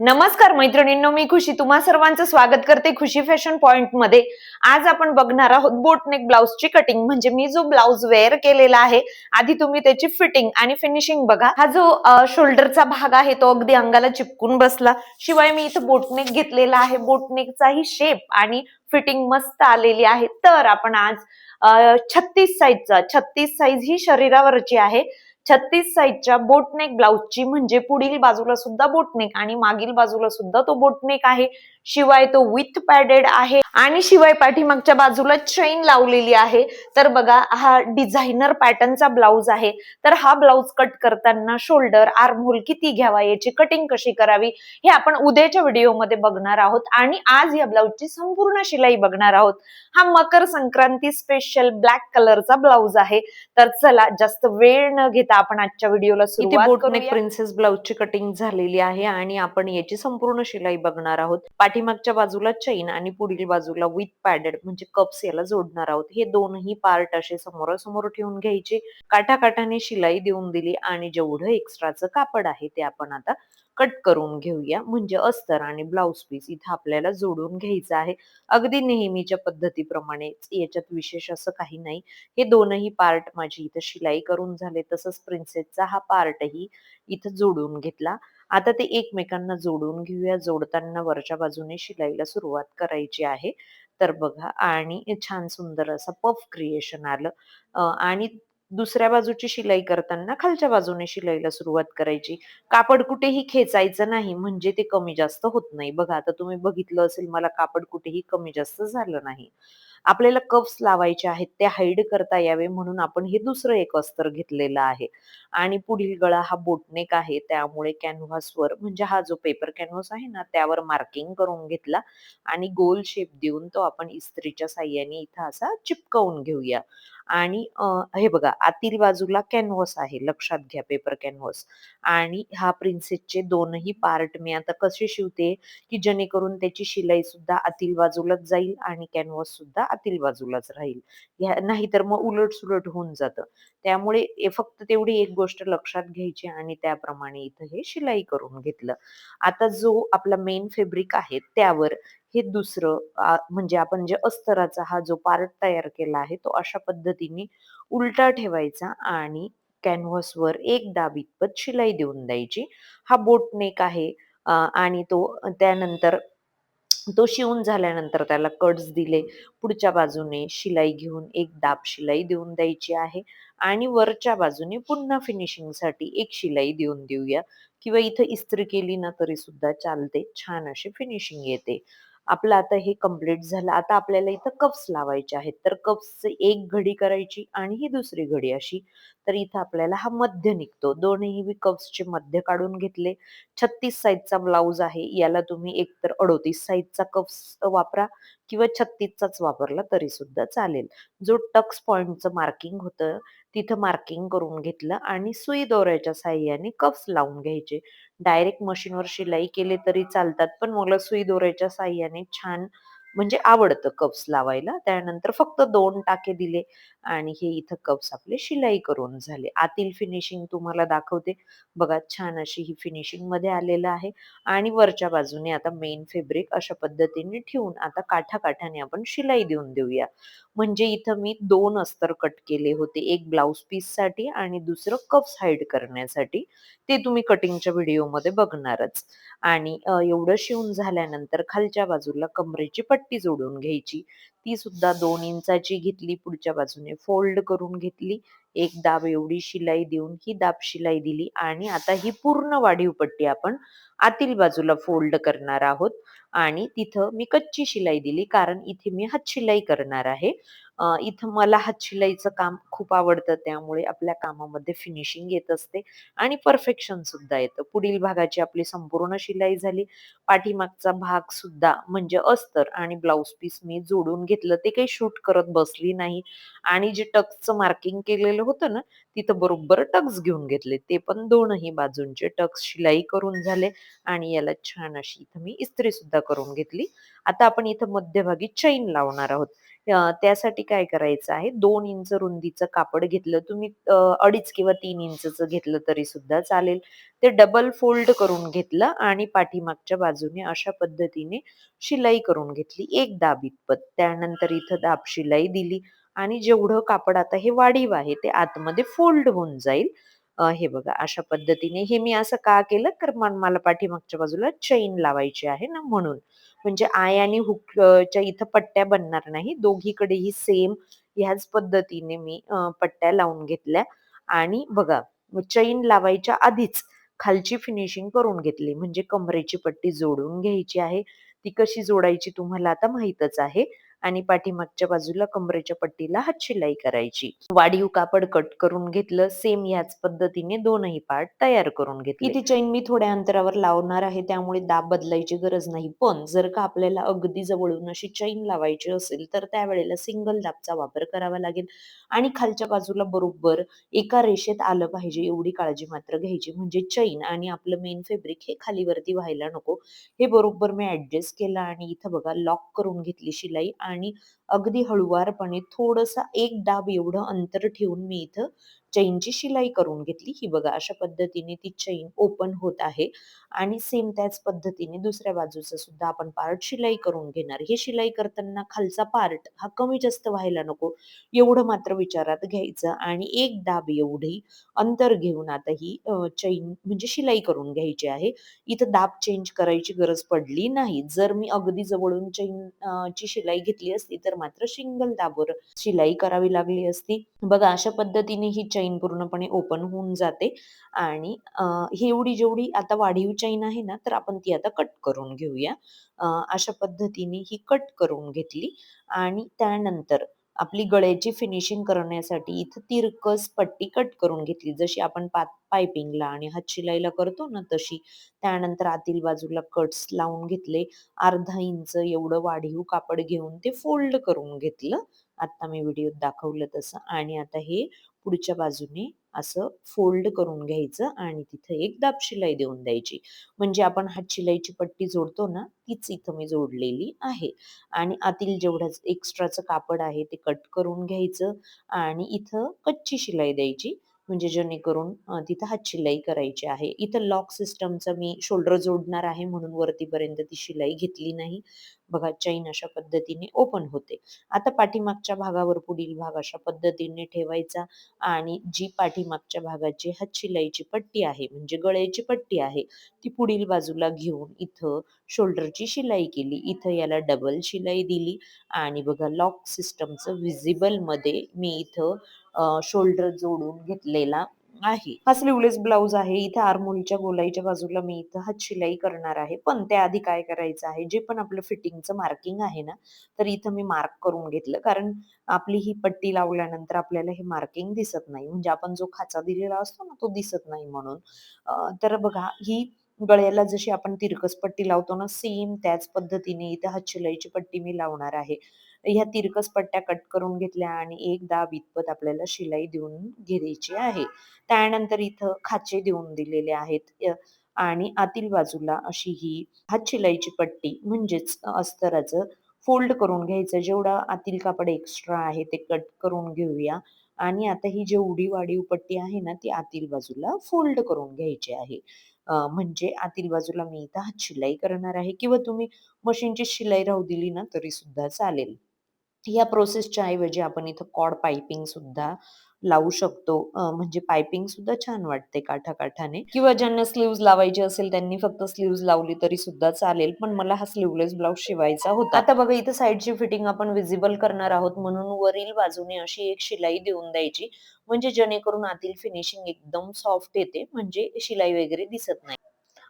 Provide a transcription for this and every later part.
नमस्कार मैत्रिणींनो मी खुशी. तुम्हा सर्वांचं स्वागत करते खुशी फॅशन पॉइंटमध्ये. आज आपण बघणार आहोत बोटनेक ब्लाउजची कटिंग म्हणजे मी जो ब्लाउज वेअर केलेला आहे आधी तुम्ही त्याची फिटिंग आणि फिनिशिंग बघा. हा जो शोल्डरचा भाग आहे तो अगदी अंगाला चिपकून बसला. शिवाय मी इथं बोटनेक घेतलेला आहे. बोटनेकचाही शेप आणि फिटिंग मस्त आलेली आहे. तर आपण आज छत्तीस साईजचा छत्तीस साईज ही शरीरावरची आहे. छत्तीस साईजच्या बोटनेक ब्लाउजची म्हणजे पुढील बाजूला सुद्धा बोटनेक आणि मागील बाजूला सुद्धा तो बोटनेक आहे. शिवाय तो विथ पॅडेड आहे आणि शिवाय पाठीमागच्या बाजूला चैन लावलेली आहे. तर बघा हा डिझायनर पॅटर्नचा ब्लाउज आहे. तर हा ब्लाउज कट करताना शोल्डर आर्महोल किती घ्यावा याची कटिंग कशी करावी हे आपण उद्याच्या व्हिडिओमध्ये बघणार आहोत. आणि आज या ब्लाउजची संपूर्ण शिलाई बघणार आहोत. हा मकर संक्रांती स्पेशल ब्लॅक कलरचा ब्लाउज आहे. तर चला जास्त वेळ न घेता आपण आजच्या व्हिडिओला सुरुवात प्रिन्सेस ब्लाउजची कटिंग झालेली आहे आणि आपण याची संपूर्ण शिलाई बघणार आहोत. पाठीमागच्या बाजूला चैन आणि पुढील बाजूला विथ पॅडेड म्हणजे कप्स याला जोडणार आहोत. हे दोनही पार्ट असे समोरासमोर ठेवून घ्यायचे. काठाकाठाने शिलाई देऊन दिली आणि जेवढं एक्स्ट्राचं कापड आहे ते आपण आता कट करून घेऊया. म्हणजे अस्तर आणि ब्लाउज पीस इथं आपल्याला जोडून घ्यायचं आहे. अगदी नेहमीच्या पद्धतीप्रमाणे याच्यात विशेष असं काही नाही. हे दोनही पार्ट माझी इथं शिलाई करून झाले. तसंच प्रिन्सेसचा हा पार्टही इथं जोडून घेतला. आता ते एकमेकांना जोडून घेऊया. जोडताना वरच्या बाजूने शिलाईला सुरुवात करायची आहे. तर बघा आणि छान सुंदर असं पफ क्रिएशन आलं. आणि दुसऱ्या बाजूची शिलाई करताना खालच्या बाजूने शिलाईला सुरुवात करायची. कापड कुठेही खेचायचं नाही म्हणजे ते कमी जास्त होत नाही. बघा आता तुम्ही बघितलं असेल मला कापड कुठेही कमी जास्त झालं नाही. आपल्याला कप्स लावायचे आहेत ते हाईड करता यावे म्हणून आपण हे दुसरं एक अस्तर घेतलेलं आहे. आणि पुढील गळा हा बोटनेक आहे त्यामुळे कॅनव्हासवर म्हणजे हा जो पेपर कॅनव्हास आहे ना त्यावर मार्किंग करून घेतला आणि गोल शेप देऊन तो आपण इस्त्रीच्या साह्याने इथं असा चिपकवून घेऊया. आणि हे बघा आतील बाजूला कॅनव्हस आहे लक्षात घ्या पेपर कॅनव्हस आणि हा प्रिन्सेसचे दोनही पार्ट मी आता कसे शिवते की जेणेकरून त्याची शिलाई सुद्धा आतील बाजूलाच जाईल आणि कॅनव्हास सुद्धा आतील बाजूलाच राहील. नाहीतर मग उलट सुलट होऊन जातं. त्यामुळे फक्त तेवढी एक गोष्ट लक्षात घ्यायची आणि त्याप्रमाणे इथं हे शिलाई करून घेतलं. आता जो आपला मेन फेब्रिक आहे त्यावर हे दुसरं म्हणजे आपण जे अस्तराचा हा जो पार्ट तयार केला आहे तो अशा पद्धतीने उलटा ठेवायचा आणि कॅनव्हसवर एक दाब इतपत शिलाई देऊन द्यायची. हा बोटनेक आहे आणि तो त्यानंतर तो शिवून झाल्यानंतर त्याला कट्स दिले. पुढच्या बाजूने शिलाई घेऊन एक दाब शिलाई देऊन द्यायची आहे आणि वरच्या बाजूने पुन्हा फिनिशिंगसाठी एक शिलाई देऊन देऊया. किंवा इथं इस्त्री केली ना तरी सुद्धा चालते. छान अशी फिनिशिंग येते. आपलं आता हे कंप्लीट झालं. आता आपल्याला इथं कप्स लावायचे आहेत. तर कप्स एक घडी करायची आणि ही दुसरी घडी अशी. तर इथं आपल्याला हा मध्य निघतो. दोन्ही मी कप्सचे मध्य काढून घेतले. छत्तीस साईजचा ब्लाऊज आहे. याला तुम्ही एकतर अडोतीस साईजचा कप्स वापरा किंवा छत्तीसचाच वापरला तरी सुद्धा चालेल. जो टक्स पॉइंटचं मार्किंग होतं तिथं मार्किंग करून घेतलं आणि सुई दोऱ्याच्या साह्याने कप्स लावून घ्यायचे. डायरेक्ट मशीनवर शिलाई केले तरी चालतात पण मला सुई दोऱ्याच्या साह्याने छान म्हणजे आवडतं कप्स लावायला. त्यानंतर फक्त दोन टाके दिले आणि हे इथं कप्स आपले शिलाई करून झाले. आतील फिनिशिंग तुम्हाला दाखवते. बघा छान अशी ही फिनिशिंगमध्ये आलेलं आहे. आणि वरच्या बाजूने आता मेन फेब्रिक अशा पद्धतीने ठेवून आता काठा काठाने आपण शिलाई देऊन देऊया. म्हणजे इथं मी दोन अस्तर कट केले होते. एक ब्लाउज पीससाठी आणि दुसरं कप्स हाईड करण्यासाठी. ते तुम्ही कटिंगच्या व्हिडिओमध्ये बघणारच. आणि एवढं शिवून झाल्यानंतर खालच्या बाजूला कमरेची पट्टी जोडून घ्यायची. ती सुद्धा दोन इंचाची घेतली पुढच्या बाजूने फोल्ड करून घेतली. एक दाब एवढी शिलाई देऊन ही दाब शिलाई दिली आणि आता ही पूर्ण वाढीव पट्टी आपण आतील बाजूला फोल्ड करणार आहोत. आणि तिथं मी कच्ची शिलाई दिली कारण इथे मी हात शिलाई करणार आहे. इथं मला हात शिलाईचं काम खूप आवडतं त्यामुळे आपल्या कामामध्ये फिनिशिंग येत असते आणि परफेक्शन सुद्धा येतं. पुढील भागाची आपली संपूर्ण शिलाई झाली पाठीमागचा भाग सुद्धा म्हणजे अस्तर आणि ब्लाउज पीस मी जोडून घेतलं. ते काही शूट करत बसली नाही आणि जे टक्सचं मार्किंग केलेलं होतं ना तिथं बरोबर टक्स घेऊन घेतले. ते पण दोनही बाजूंचे टक्स शिलाई करून झाले आणि याला छान अशी इथं मी इस्त्री सुद्धा करून घेतली. आता आपण इथं मध्यभागी चैन लावणार आहोत. त्यासाठी काय करायचं आहे? दोन इंच रुंदीचं कापड घेतलं तुम्ही अडीच किंवा तीन इंचचं घेतलं तरी सुद्धा चालेल. ते डबल फोल्ड करून घेतलं आणि पाठीमागच्या बाजूने अशा पद्धतीने शिलाई करून घेतली. एक दाब इतपत त्यानंतर इथं दाब शिलाई दिली आणि जेवढं कापड आता हे वाढीव आहे ते आतमध्ये फोल्ड होऊन जाईल. हे बघा अशा पद्धतीने. हे मी असं का केलं? तर मला पाठीमागच्या बाजूला चैन लावायची आहे ना म्हणून. म्हणजे आय आणि हुकच्या इथं पट्ट्या बनणार नाही. दोघीकडेही सेम ह्याच पद्धतीने मी पट्ट्या लावून घेतल्या. आणि बघा चैन लावायच्या आधीच खालची फिनिशिंग करून घेतली. म्हणजे कमरेची पट्टी जोडून घ्यायची आहे. ती कशी जोडायची तुम्हाला आता माहीतच आहे. आणि पाठीमागच्या बाजूला कमरेच्या पट्टीला हात शिलाई करायची. वाढीव कापड कट करून घेतलं सेम याच पद्धतीने दोनही पार्ट तयार करून घेतले. ती चैन मी थोड्या अंतरावर लावणार आहे त्यामुळे दाब बदलायची गरज नाही. पण जर का आपल्याला अगदी जवळून अशी चैन लावायची असेल तर त्यावेळेला सिंगल दाबचा वापर करावा लागेल. आणि खालच्या बाजूला बरोबर एका रेषेत आलं पाहिजे एवढी काळजी मात्र घ्यायची. म्हणजे चैन आणि आपलं मेन फेब्रिक हे खालीवरती व्हायला नको. हे बरोबर मी ऍडजस्ट केलं आणि इथं बघा लॉक करून घेतली शिलाई आणि अगदी हळुवारपणे थोडसा एक डाब एवढं अंतर ठेवून मी इथं चैनची शिलाई करून घेतली. ही बघा अशा पद्धतीने ती चैन ओपन होत आहे. आणि सेम त्याच पद्धतीने दुसऱ्या बाजूचा सुद्धा आपण पार्ट शिलाई करून घेणार. हे शिलाई करताना खालचा पार्ट हा कमी जास्त व्हायला नको. एवढं मात्र विचारात घ्यायचं. आणि एक दाब एवढी अंतर घेऊन आता ही चैन म्हणजे शिलाई करून घ्यायची आहे. इथं दाब चेंज करायची गरज पडली नाही. जर मी अगदी जवळून चैन ची शिलाई घेतली असती तर मात्र सिंगल दाबवर शिलाई करावी लागली असती. बघा अशा पद्धतीने ही चैन पूर्णपणे ओपन होऊन जाते. आणि ही एवढी जेवढी आता वाढीव चैन आहे ना तर आपण ती आता कट करून घेऊया. अशा पद्धतीने ही कट करून घेतली. आणि त्यानंतर आपली गळ्याची फिनिशिंग करण्यासाठी इथं तिरकस पट्टी कट करून घेतली. जशी आपण पायपिंगला आणि हातशिलाईला करतो ना तशी. त्यानंतर आतील बाजूला कट्स लावून घेतले. अर्धा इंच एवढं वाढीव कापड घेऊन ते फोल्ड करून घेतलं. आता मी व्हिडिओत दाखवलं तसं आणि आता हे पुढच्या बाजूने असं फोल्ड करून घ्यायचं आणि तिथं एक दाब शिलाई देऊन द्यायची. म्हणजे आपण हात शिलाईची पट्टी जोडतो ना तीच इथं मी जोडलेली आहे. आणि आतील जेवढं एक्स्ट्राचं कापड आहे ते कट करून घ्यायचं आणि इथं कच्ची शिलाई द्यायची. म्हणजे जेणेकरून तिथं हात शिलाई करायची आहे. इथं लॉक सिस्टमचं मी शोल्डर जोडणार आहे म्हणून वरतीपर्यंत ती शिलाई घेतली नाही. बघा चैन अशा पद्धतीने ओपन होते. आता पाठीमागच्या भागावर पुढील भाग अशा पद्धतीने ठेवायचा आणि जी पाठीमागच्या भागाची हात शिलाईची पट्टी आहे म्हणजे गळ्याची पट्टी आहे ती पुढील बाजूला घेऊन इथं शोल्डरची शिलाई केली. इथं याला डबल शिलाई दिली आणि बघा लॉक सिस्टमचं विजिबलमध्ये मी इथं शोल्डर जोडून घेतलेला आहे. हा स्लीवलेस ब्लाऊज आहे. इथे आरमोलच्या गोलाईच्या बाजूला मी इथं हात शिलाई करणार आहे. पण त्याआधी काय करायचं आहे? जे पण आपलं फिटिंगचं मार्किंग आहे ना तर इथं मी मार्क करून घेतलं. कारण आपली ही पट्टी लावल्यानंतर आपल्याला हे मार्किंग दिसत नाही. म्हणजे आपण जो खाचा दिलेला असतो ना तो दिसत नाही म्हणून. तर बघा ही गळ्याला जशी आपण तिरकस पट्टी लावतो ना सेम त्याच पद्धतीने इथे हात शिलाईची पट्टी मी लावणार आहे. ह्या तिरकस पट्ट्या कट करून घेतल्या आणि एक दाब इतपत आपल्याला शिलाई देऊन घ्यायची आहे. त्यानंतर इथं खाचे देऊन दिलेले आहेत. आणि आतील बाजूला अशी ही हात शिलाईची पट्टी म्हणजेच अस्तराचं फोल्ड करून घ्यायचं. जेवढा आतील कापड एक्स्ट्रा आहे ते कट करून घेऊया. आणि आता ही जेवढी वाढीव पट्टी आहे ना ती आतील बाजूला फोल्ड करून घ्यायची आहे. म्हणजे आतील बाजूला मी इथं हात शिलाई करणार आहे. किंवा तुम्ही मशीनची शिलाई राहू दिली ना तरी सुद्धा चालेल. या प्रोसेसच्या ऐवजी आपण इथं कॉड पायपिंग सुद्धा लावू शकतो. म्हणजे पायपिंग सुद्धा छान वाटते काठाकाठाने. किंवा ज्यांना स्लीव्ज लावायचे असेल त्यांनी फक्त स्लीव्ज लावली तरी सुद्धा चालेल पण मला हा स्लीवलेस ब्लाउज शिवायचा होता. आता बघा इथं साईडची फिटिंग आपण विजिबल करणार आहोत म्हणून वरील बाजूने अशी एक शिलाई देऊन द्यायची. म्हणजे जेणेकरून आतील फिनिशिंग एकदम सॉफ्ट येते म्हणजे शिलाई वगैरे दिसत नाही.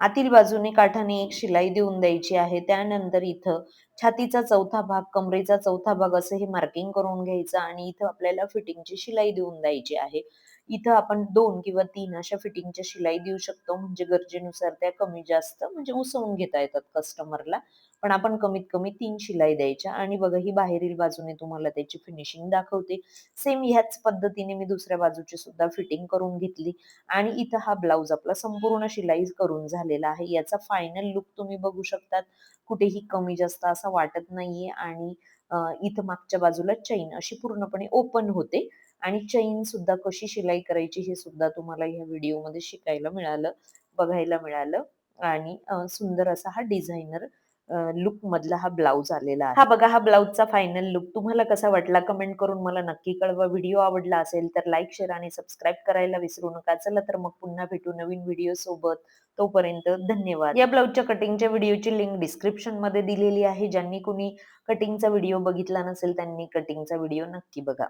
आतील बाजूने काठाने एक शिलाई देऊन द्यायची आहे. त्यानंतर इथं छातीचा चौथा भाग कमरेचा चौथा भाग असं हे मार्किंग करून घ्यायचं आणि इथं आपल्याला फिटिंगची शिलाई देऊन द्यायची आहे. इथं आपण दोन किंवा तीन अशा फिटिंगच्या शिलाई देऊ शकतो. म्हणजे गरजेनुसार त्या कमी जास्त म्हणजे उसवून घेता येतात कस्टमरला पण आपण कमीत कमी तीन शिलाई द्यायच्या आणि बघा ही बाहेरील बाजूने तुम्हाला त्याची फिनिशिंग दाखवते. सेम ह्याच पद्धतीने मी दुसऱ्या बाजूची सुद्धा फिटिंग करून घेतली आणि इथं हा ब्लाऊज आपला संपूर्ण शिलाई करून झालेला आहे. याचा फायनल लुक तुम्ही बघू शकतात. कुठेही कमी जास्त असा वाटत नाहीये आणि इथं मागच्या बाजूला चैन अशी पूर्णपणे ओपन होते आणि चैन सुद्धा कशी शिलाई करायची हे सुद्धा तुम्हाला ह्या व्हिडिओमध्ये शिकायला मिळालं बघायला मिळालं आणि सुंदर असा हा डिझायनर लुक मधला हा ब्लाउज आलेला आहे. हा बघा हा ब्लाउजचा फायनल लुक तुम्हाला कसा वाटला? कमेंट करून मला नक्की कळवा. व्हिडिओ आवडला असेल तर लाईक शेअर आणि सबस्क्राईब करायला विसरू नका. चला तर मग पुन्हा भेटू नवीन व्हिडिओ सोबत. तोपर्यंत धन्यवाद. या ब्लाउजच्या कटिंगच्या व्हिडिओची लिंक डिस्क्रिप्शनमध्ये दिलेली आहे. ज्यांनी कुणी कटिंगचा व्हिडिओ बघितला नसेल त्यांनी कटिंगचा व्हिडिओ नक्की बघा.